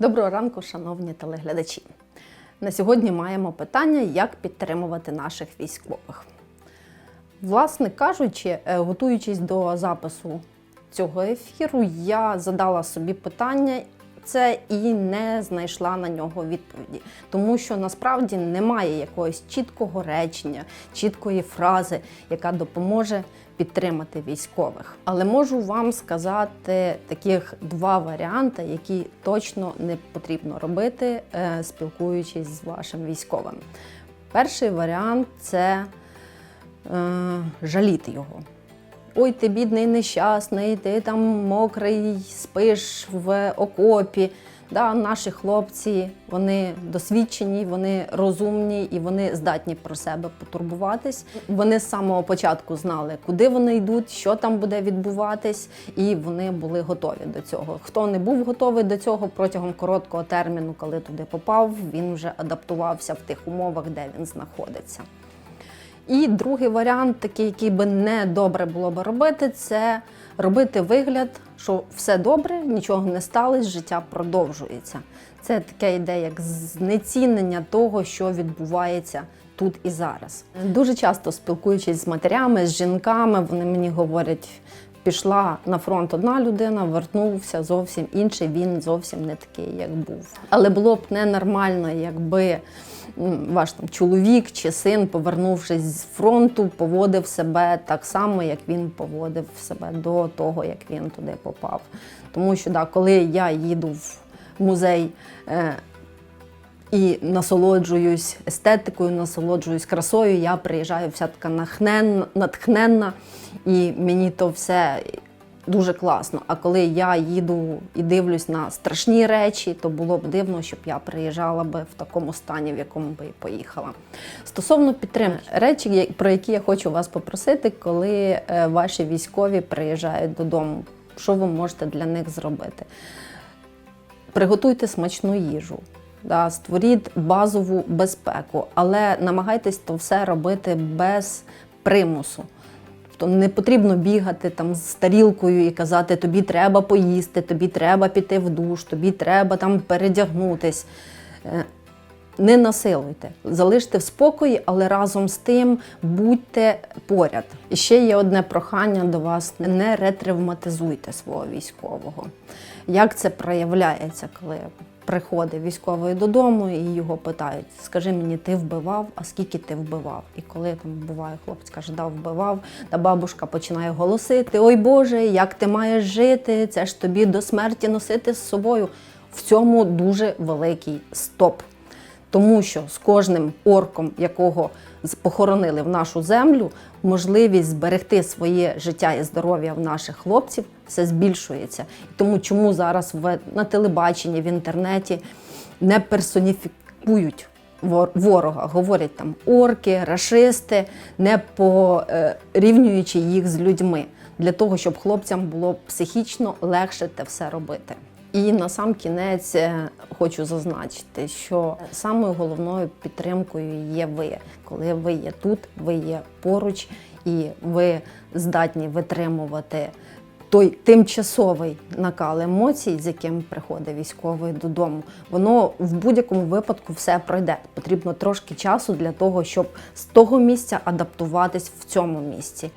Доброго ранку, шановні телеглядачі. На сьогодні маємо питання, як підтримувати наших військових. Власне кажучи, е, готуючись до запису цього ефіру, я задала собі питання це і не знайшла на нього відповіді, тому що насправді немає якогось чіткого речення, чіткої фрази, яка допоможе підтримати військових. Але можу вам сказати таких два варіанти, які точно не потрібно робити, е, спілкуючись з вашим військовим. Перший варіант це е, жаліти його. Ой, ти бідний нещасний, ти там мокрий, спиш в окопі. Да, Наші хлопці вони досвідчені, вони розумні і вони здатні про себе потурбуватись. Вони з самого початку знали, куди вони йдуть, що там буде відбуватись, і вони були готові до цього. Хто не був готовий до цього протягом короткого терміну, коли туди попав, він вже адаптувався в тих умовах, де він знаходиться. І другий варіант, такий, який би не добре було би робити, це робити вигляд, що все добре, нічого не сталося, життя продовжується. Це таке йде як знецінення того, що відбувається тут і зараз. Дуже часто спілкуючись з матерями, з жінками, вони мені говорять. Пішла на фронт одна людина, вернувся зовсім інший. Він зовсім не такий, як був. Але було б ненормально, якби ваш там чоловік чи син, повернувшись з фронту, поводив себе так само, як він поводив себе до того, як він туди попав. Тому що да, коли я їду в музей. І насолоджуюсь естетикою, насолоджуюсь красою. Я приїжджаю вся така нахнен- натхненна, і мені то все дуже класно. А коли я їду і дивлюсь на страшні речі, то було б дивно, щоб я приїжджала би в такому стані, в якому би поїхала. Стосовно підтримки, речі, про які я хочу вас попросити, коли е, ваші військові приїжджають додому, що ви можете для них зробити? Приготуйте смачну їжу. Да, створіть базову безпеку, але намагайтесь то все робити без примусу. Тобто не потрібно бігати там з тарілкою і казати, тобі треба поїсти, тобі треба піти в душ, тобі треба там передягнутись. Е, Не насилуйте, залиште в спокої, але разом з тим будьте поряд. І ще є одне прохання до вас: не ретравматизуйте свого військового. Як це проявляється, коли приходить військовий додому і його питають: скажи мені, ти вбивав, а скільки ти вбивав? І коли там буває, хлопець каже, да, вбивав, та бабушка починає голосити: Ой Боже, як ти маєш жити? Це ж тобі до смерті носити з собою. В цьому дуже великий стоп. Тому що з кожним орком, якого похоронили в нашу землю, можливість зберегти своє життя і здоров'я в наших хлопців все збільшується. Тому чому зараз в, на телебаченні, в інтернеті не персоніфікують ворога, говорять там орки, рашисти, не порівнюючи їх з людьми, для того, щоб хлопцям було психічно легше те все робити. І на сам кінець е, хочу зазначити, що самою головною підтримкою є ви, коли ви є тут, ви є поруч, і ви здатні витримувати той тимчасовий накал емоцій, з яким приходить військовий додому. Воно в будь-якому випадку все пройде. Потрібно трошки часу для того, щоб з того місця адаптуватись в цьому місці.